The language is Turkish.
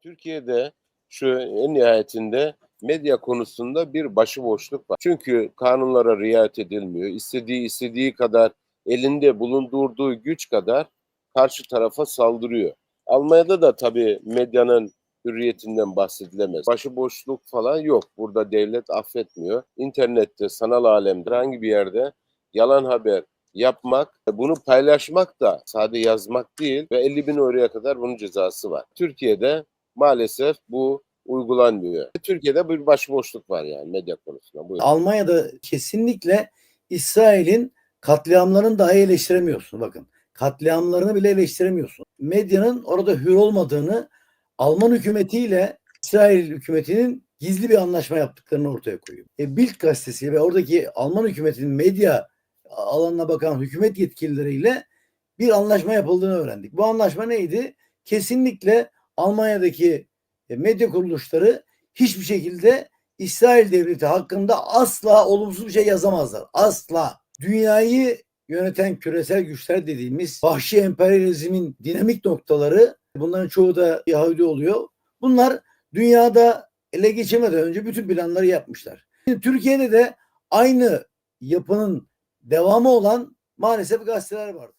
Türkiye'de şu en nihayetinde medya konusunda bir başıboşluk var. Çünkü kanunlara riayet edilmiyor. İstediği istediği kadar elinde bulundurduğu güç kadar karşı tarafa saldırıyor. Almanya'da da tabii medyanın hürriyetinden bahsedilemez. Başıboşluk falan yok. Burada devlet affetmiyor. İnternette, sanal alemde, herhangi bir yerde yalan haber yapmak, bunu paylaşmak da sadece yazmak değil ve 50 bin euroya kadar bunun cezası var. Türkiye'de maalesef bu uygulanmıyor. Türkiye'de bir başıboşluk var yani medya konusunda. Buyurun. Almanya'da kesinlikle İsrail'in katliamlarını dahi eleştiremiyorsun. Bakın katliamlarını bile eleştiremiyorsun. Medyanın orada hür olmadığını Alman hükümetiyle İsrail hükümetinin gizli bir anlaşma yaptıklarını ortaya koyuyor. E, Bild gazetesi ve oradaki Alman hükümetinin medya alanına bakan hükümet yetkilileriyle bir anlaşma yapıldığını öğrendik. Bu anlaşma neydi? Kesinlikle Almanya'daki e, medya kuruluşları hiçbir şekilde İsrail devleti hakkında asla olumsuz bir şey yazamazlar. Asla. Dünyayı yöneten küresel güçler dediğimiz vahşi emperyalizmin dinamik noktaları bunların çoğu da Yahudi oluyor. Bunlar dünyada ele geçemeden önce bütün planları yapmışlar. Şimdi Türkiye'de de aynı yapının devamı olan maalesef gazeteler var.